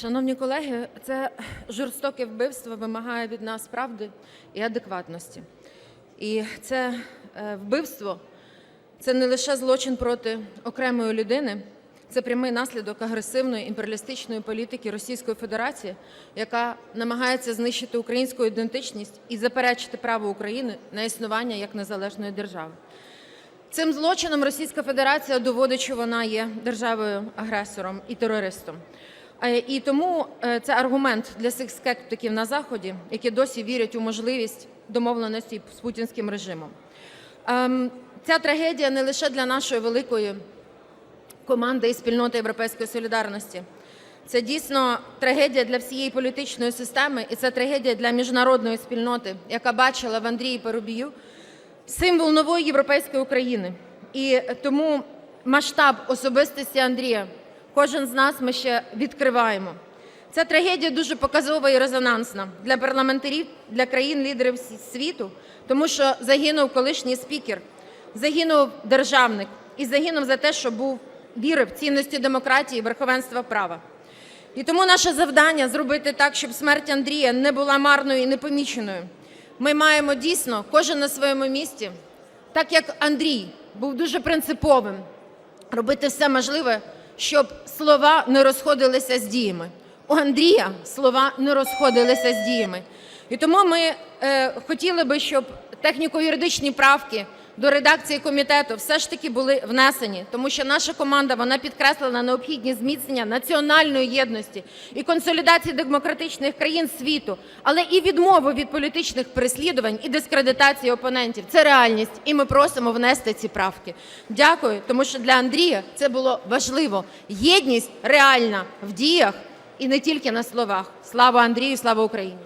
Шановні колеги, це жорстоке вбивство вимагає від нас правди і адекватності. І це е, вбивство це не лише злочин проти окремої людини, це прямий наслідок агресивної імперіалістичної політики Російської Федерації, яка намагається знищити українську ідентичність і заперечити право України на існування як незалежної держави. Цим злочином Російська Федерація доводить, що вона є державою-агресором і терористом. Е, І тому е, це аргумент для всіх скептиків на Заході, які досі вірять у можливість домовленості з путінським режимом. Ем, Ця трагедія не лише для нашої великої команди і спільноти Європейської солідарності. Це дійсно трагедія для всієї політичної системи, і це трагедія для міжнародної спільноти, яка бачила в Андрії Парубію символ нової європейської України. І тому масштаб особистості Андрія кожен з нас ми ще відкриваємо. Ця трагедія дуже показова і резонансна для парламентарів, для країн-лідерів світу, тому що загинув колишній спікер, загинув державник і загинув за те, що був вірив в цінності демократії, верховенства права. І тому наше завдання зробити так, щоб смерть Андрія не була марною і непоміченою. Ми маємо дійсно кожен на своєму місці, так як Андрій був дуже принциповим, робити все можливе, щоб слова не розходилися з діями. У Андрія слова не розходилися з діями. І тому ми е, хотіли би, щоб техніко-юридичні правки до редакції комітету все ж таки були внесені, тому що наша команда вона підкреслила необхідність зміцнення національної єдності і консолідації демократичних країн світу, але і відмови від політичних переслідувань і дискредитації опонентів. Це реальність, і ми просимо внести ці правки. Дякую, тому що для Андрія це було важливо. Єдність реальна в діях і не тільки на словах. Слава Андрію, слава Україні!